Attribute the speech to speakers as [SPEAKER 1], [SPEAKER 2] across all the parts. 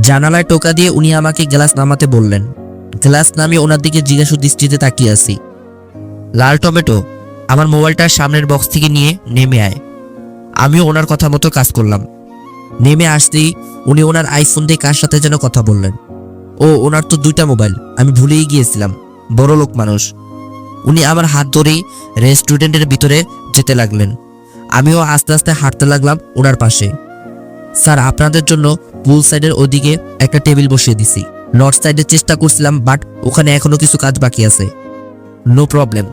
[SPEAKER 1] জানালায় টোকা দিয়ে উনি আমাকে গ্লাস নামাতে বললেন। গ্লাস নামিয়ে ওনার দিকে জিজ্ঞাসু দৃষ্টিতে তাকিয়ে আছি। লাল টমেটো আমার মোবাইলটা সামনের বক্স থেকে নিয়ে নেমে আয়। আমিও ওনার কথা মতো কাজ করলাম। নেমে আসতেই উনি ওনার আইফোন দিয়ে কার সাথে যেন কথা বললেন। ও, ওনার তো দুইটা মোবাইল, আমি ভুলেই গিয়েছিলাম। বড় লোক মানুষ। উনি আমার হাত ধরেই রেস্টুরেন্টের ভিতরে যেতে লাগলেন। আমিও আস্তে আস্তে হাঁটতে লাগলাম ওনার পাশে। স্যার, আপনাদের জন্য পুল সাইডের ওদিকে একটা টেবিল বসিয়ে দিছি। নর্থ সাইডে চেষ্টা করছিলাম বাট ওখানে এখনও কিছু কাজ বাকি আছে। নো প্রবলেম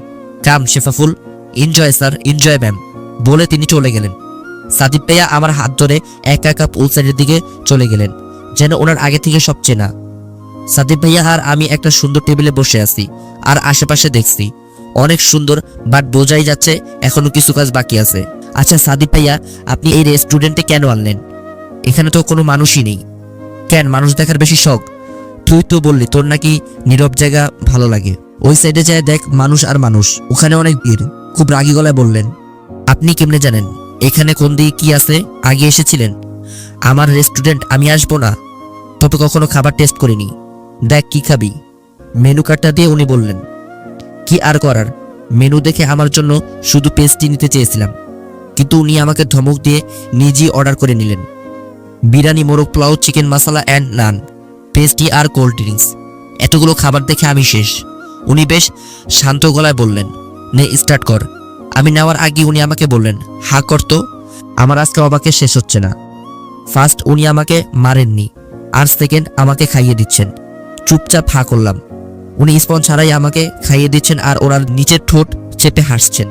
[SPEAKER 1] কাম, শেফাফুল। এনজয় স্যার এনজয় ম্যাম বলে তিনি চলে গেলেন। সাদিব ভাইয়া আমার হাত ধরে একা একা পুল সাইডের দিকে চলে গেলেন, যেন ওনার আগে থেকে সব চেনা। সাদিব ভাইয়া আর আমি একটা সুন্দর টেবিলে বসে আছি, আর আশেপাশে দেখছি। অনেক সুন্দর বাট বোঝাই যাচ্ছে এখনও কিছু কাজ বাকি আছে। আচ্ছা সাদিব ভাইয়া, আপনি এই রেস্টুরেন্টে কেন আনলেন? এখানে তো কোনো মানুষই নেই। কেন? মানুষ দেখার বেশি শখ। তুই তো বললি, তোর নাকি নীরব জায়গা ভালো লাগে। ওই সাইডে যায় দেখ মানুষ আর মানুষ। ওখানে অনেক ভিড়। খুব রাগী গলায় বললেন, আপনি কেমনে জানেন? এখানে কোন দিকে কি আছে? আগে এসেছিলেন। আমার রেস্টুরেন্ট আমি আসব না। তবে কখনো খাবার টেস্ট করিনি। দেখ কি খাবি। মেনু কার্ডটা দিয়ে উনি বললেন, কি আর করার? মেনু দেখে আমার জন্য শুধু পেস্ট্রি নিতে চেয়েছিলাম। কিন্তু উনি আমাকে ধমক দিয়ে নিজেই অর্ডার করে নিলেন। বিরিয়ানি, মোরগ pulao, chicken masala and naan, pastry R cold drinks. এতগুলো খাবার দেখে আমি শেষ। উনি বেশ শান্ত গলায় বললেন, নে, স্টার্ট কর। আমি নেওয়ার আগে উনি আমাকে বললেন, হা, কর তো। আমার আজকে অবাকে শেষ হচ্ছে না। ফার্স্ট উনি আমাকে মারেননি, আর সেকেন্ড আমাকে খাইয়ে দিচ্ছেন। চুপচাপ হা করলাম। উনি স্পন ছাড়াই আমাকে খাইয়ে দিচ্ছেন আর ওনার নিচের ঠোঁট চেপে হাসছেন।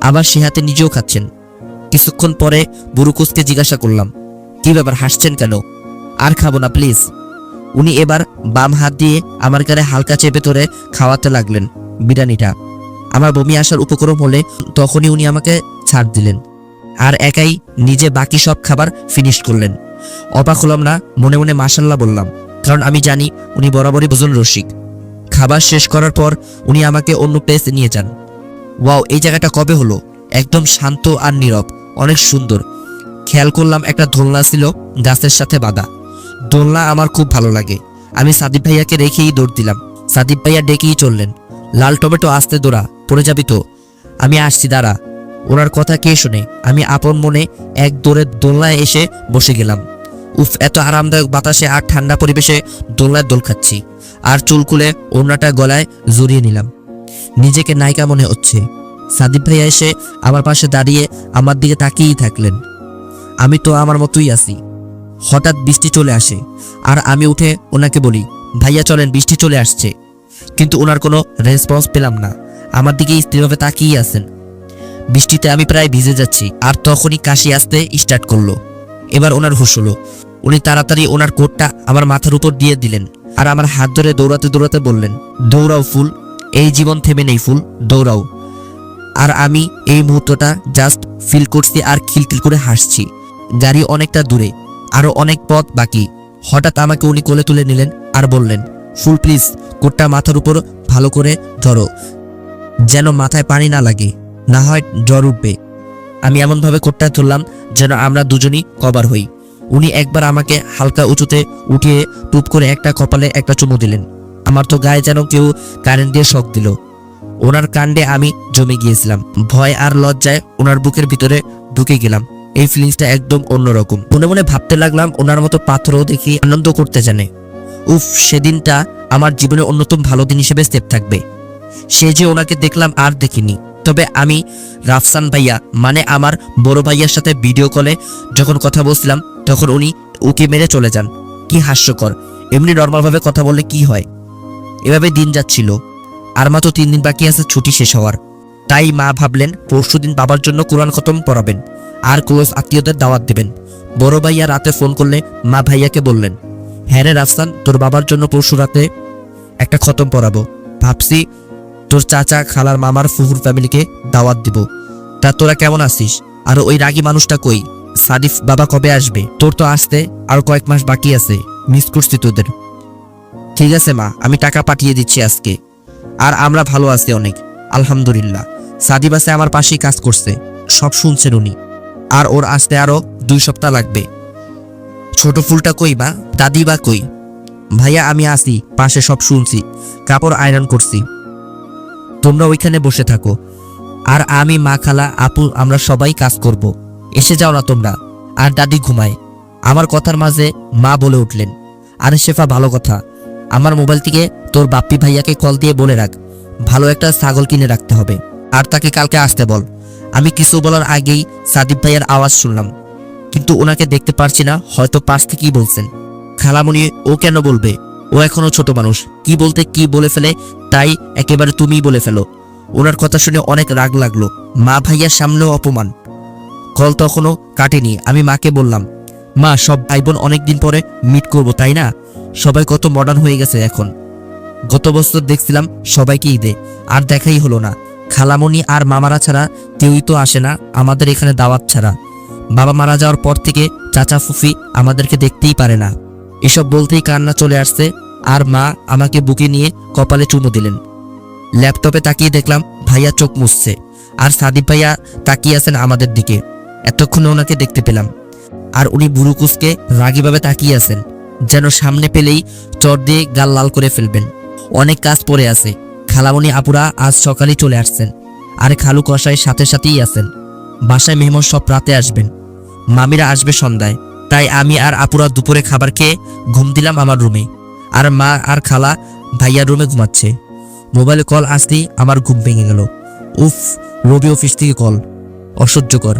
[SPEAKER 1] আবার সে হাতে নিজেও খাচ্ছেন। কিছুক্ষণ পরে বুরুকুসকে জিজ্ঞাসা করলাম কি ব্যাপার হাসছেন কেন? আর খাব না প্লিজ উনি এবার বাম হাত দিয়ে আমার গায়ে হালকা চেপে ধরে খাওয়াতে লাগলেন বিরিয়ানিটা। আমার বমি আসার উপক্রম হলে তখনই উনি আমাকে ছাড় দিলেন আর একাই নিজে বাকি সব খাবার ফিনিশ করলেন। অবাক হলাম না, মনে মনে মাসাল্লাহ বললাম, কারণ আমি জানি উনি বরাবরই ভোজন রসিক। খাবার শেষ করার পর উনি আমাকে অন্য প্লেসে নিয়ে যান। ওয়াও, এই জায়গাটা কবে হলো? একদম শান্ত আর নীরব, অনেক সুন্দর। খেয়াল করলাম একটা দোলনা ছিল গাছের সাথে বাঁধা। দোলনা আমার খুব ভালো লাগে। আমি সাদিব ভাইয়াকে রেখেই দৌড় দিলাম। সাদিব ভাইয়া ডেকেই চললেন। লাল টমেটো আসতে দৌড়া, পড়ে যাবি তো। আমি আসছি, দাঁড়া। ওনার কথা কে শুনে? আমি আপন মনে এক দৌড়ে দোলনায় এসে বসে গেলাম। উফ, এত আরামদায়ক বাতাসে আর ঠান্ডা পরিবেশে দোলনায় দোল খাচ্ছি। আর চুলকুলে ওড়নাটা গলায় জড়িয়ে নিলাম। নিজেকে নায়িকা মনে হচ্ছে। সাদিব ভাইয়া এসে আমার পাশে দাঁড়িয়ে আমার দিকে তাকিয়েই থাকলেন। আমি তো আমার মতোই আছি। হঠাৎ বৃষ্টি চলে আসে, আর আমি উঠে ওনাকে বলি, ভাইয়া চলেন, বৃষ্টি চলে আসছে। কিন্তু ওনার কোনো রেসপন্স পেলাম না। আমার দিকে স্থিরভাবে তাকিয়ে আছেন। বৃষ্টিতে আমি প্রায় ভিজে যাচ্ছি, আর তখনই কাশি আসতে স্টার্ট করল। এবার ওনার হুশ হলো। উনি তাড়াতাড়ি ওনার কোটটা আমার মাথার উপর দিয়ে দিলেন, আর আমার হাত ধরে দৌড়াতে দৌড়াতে বললেন, দৌড়াও ফুল, এই জীবন থেমে নেই ফুল, দৌড়াও। আর আমি এই মুহূর্তটা জাস্ট ফিল করছি আর খিলখিল করে হাসছি। গাড়ি অনেকটা দূরে, আরও অনেক পথ বাকি। হঠাৎ আমাকে উনি কোলে তুলে নিলেন আর বললেন, ফুল, প্লিজ, কোটটা মাথার উপর ভালো করে ধরো, যেন মাথায় পানি না লাগে, না হয় জ্বর উঠবে। আমি এমনভাবে কোটটা তুললাম যেন আমরা দুজনই কভার হই। উনি একবার আমাকে হালকা উঁচুতে উঠিয়ে টুপ করে একটা কপালে একটা চুমু দিলেন। আমার তো গায়ে যেন কেউ কারেন্ট দিয়ে শক দিল। ওনার কাণ্ডে আমি জমে গিয়েছিলাম। ভয় আর লজ্জায় ওনার বুকের ভিতরে ঢুকে গেলাম। এই ফিলিংসটা একদম অন্যরকম। মনে মনে ভাবতে লাগলাম ওনার মতো পাথরও দেখি আনন্দ করতে জানে। উফ, সেদিনটা আমার জীবনে অন্যতম ভালো দিন হিসেবে স্টেপ থাকবে। সে যে ওনাকে দেখলাম আর দেখিনি। তবে আমি রাফসান ভাইয়া মানে আমার বড় ভাইয়ার সাথে ভিডিও কলে যখন কথা বলছিলাম, তখন উনি উকি মেরে চলে যান। কি হাস্যকর। এমনি নর্মালভাবে কথা বললে কি হয়? এভাবে দিন যাচ্ছিল। আর মাত্র তিন দিন বাকি আছে, ছুটি শেষ হওয়ার। তাই মা ভাবলেন, পরশুদিন বাবার জন্য কোরআন খতম পড়াবেন। আর ক্লোজ আত্মীয়দের দাওয়াত দেবেন। বড় ভাইয়া রাতে ফোন করলে মা ভাইয়াকে বললেন হ্যাঁ রে রাফসান, তোর বাবার জন্য পরশু রাতে একটা খতম পড়াবো ভাবছি তোর চাচা, খালার মামার ফুহুর ফ্যামিলিকে দাওয়াত দিব। তা তোরা কেমন আছিস? আর ওই রাগী মানুষটা কই? সাদিফ বাবা কবে আসবে? তোর তো আসতে আর কয়েক মাস বাকি আছে। মিস করছি তোদের। ঠিক আছে মা, আমি টাকা পাঠিয়ে দিচ্ছি আজকে। আর আমরা ভালো আছি অনেক। আলহামদুলিল্লাহ। সাদিব আছে আমার পাশেই কাজ করছে। সব শুনছেন উনি। আর ওর আসতে আরও দুই সপ্তাহ লাগবে। ছোট ফুলটা কই বা? দাদি বা কই? ভাইয়া, আমি আসি, পাশে সব শুনছি, কাপড় আয়রন করছি। তোমরা ওইখানে বসে থাকো। আর আমি, মা, খালা, আপু, আমরা সবাই কাজ করব। এসে যাও না তোমরা। আর দাদি ঘুমায়। আমার কথার মাঝে মা বলে উঠলেন। আরে শেফা, ভালো কথা। আমার মোবাইল থেকে তোর বাপ্পি ভাইয়াকে কল দিয়ে বলে রাখ। ভালো একটা ছাগল কিনে রাখতে হবে। আর তাকে কালকে আসতে বল। আমি কিছু বলার আগেই সাদিব ভাইয়ার আওয়াজ শুনলাম। কিন্তু ওনাকে দেখতে পারছি না, হয়তো পাশ থেকেই বলছেন। খালামণি ও কেন বলবে? ও এখনও ছোট মানুষ। কি বলতে কি বলে ফেলে, তাই একেবারে তুমি বলে ফেলো। ওনার কথা শুনে অনেক রাগ লাগল। মা ভাইয়ার সামনেও অপমান। কল তখনও কাটেনি, আমি মাকে বললাম, মা, সব ভাই বোন অনেকদিন পরে মিট করব, তাই না? সবাই কত মডার্ন হয়ে গেছে এখন। গত বছর দেখছিলাম সবাইকে ঈদে, আর দেখাই হলো না। খালামণি আর মামারা ছাড়া কেউই তো আসে না, আমাদের এখানে দাওয়াত ছাড়া। বাবা মারা যাওয়ার পর থেকে চাচা ফুফি আমাদেরকে দেখতেই পারে না। এসব বলতেই কান্না চলে আসছে, আর মা আমাকে বুকে নিয়ে কপালে চুমু দিলেন। ল্যাপটপে তাকিয়ে দেখলাম ভাইয়া চোখ মুছছে, আর সাদিব ভাইয়া তাকিয়ে আছেন আমাদের দিকে। এতক্ষণে ওনাকে দেখতে পেলাম, আর উনি বুড়ুকুসকে রাগিভাবে তাকিয়ে আছেন, যেন সামনে পেলেই চর দিয়ে গাল লাল করে ফেলবেন। অনেক কাজ পড়ে আছে খালামণি আপুরা আজ সকালেই চলে আসছেন। আর খালু কষাই সাথে সাথেই আছেন। বাসায় মেহমান সব রাতে আসবেন। মামিরা আসবে সন্ধ্যায়। তাই আমি আর আপুরা দুপুরে খাবার খেয়ে ঘুম দিলাম আমার রুমে। আর মা আর খালা ভাইয়ার রুমে ঘুমাচ্ছে। মোবাইলে কল আসতেই আমার ঘুম ভেঙে গেল। উফ, রবি অফিস থেকে কল। অসহ্যকর।